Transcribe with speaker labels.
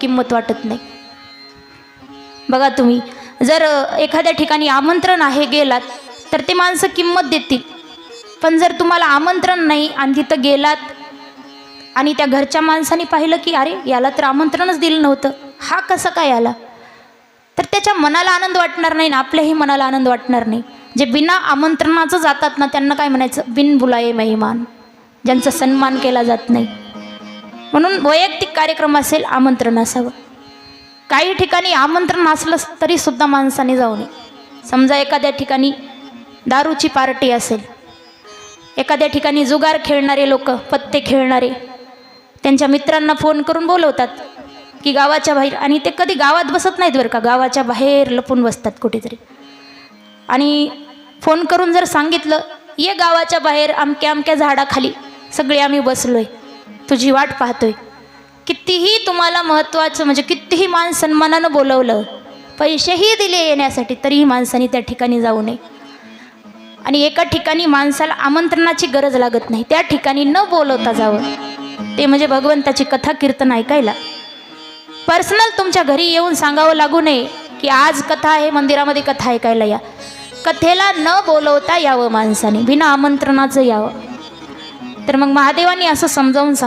Speaker 1: किंमत वाटत नाही. बघा तुम्ही जर एखाद्या ठिकाणी आमंत्रण आहे गेलात तर ते माणसं किंमत देतील. पण जर तुम्हाला आमंत्रण नाही आणि तिथं गेलात आणि त्या घरच्या माणसाने पाहिलं की अरे याला तर आमंत्रणच दिलं नव्हतं. हा कसं काय आला? तर त्याच्या मनाला आनंद वाटणार नाही ना आपल्याही मनाला आनंद वाटणार नाही. जे बिना आमंत्रणाचं जातात ना त्यांना काय म्हणायचं? बिन बुलाये मेहमान. ज्यांचा सन्मान केला जात नाही. म्हणून वैयक्तिक कार्यक्रम असेल आमंत्रण असावं. काही ठिकाणी आमंत्रण असलं तरीसुद्धा माणसाने जाऊ नये. समजा एखाद्या ठिकाणी दारूची पार्टी असेल एखाद्या ठिकाणी जुगार खेळणारे लोक पत्ते खेळणारे त्यांच्या मित्रांना फोन करून बोलवतात की गावाच्या बाहेर आणि ते कधी गावात बसत नाहीत बरं का गावाच्या बाहेर लपून बसतात कुठेतरी. आणि फोन करून जर सांगितलं ये गावाच्या बाहेर अमक्या अमक्या झाडाखाली सगळे आम्ही बसलो आहे तुझी वाट पाहतोय. कितीही तुम्हाला महत्त्वाचं म्हणजे कितीही मान सन्मानानं बोलवलं पैसेही दिले येण्यासाठी तरीही माणसाने त्या ठिकाणी जाऊ नये. आणि एका ठिकाणी माणसाला आमंत्रणाची गरज लागत नाही त्या ठिकाणी न बोलवता जावं. ते म्हणजे भगवंताची कथा कीर्तन ऐकायला. पर्सनल तुमच्या घरी येऊन सांगावं लागू नये की आज कथा आहे मंदिरामध्ये कथा ऐकायला या. कथेला न बोलवता यावं माणसाने बिना आमंत्रणाचं यावं. तर मग महादेवानी असं समजावून सांग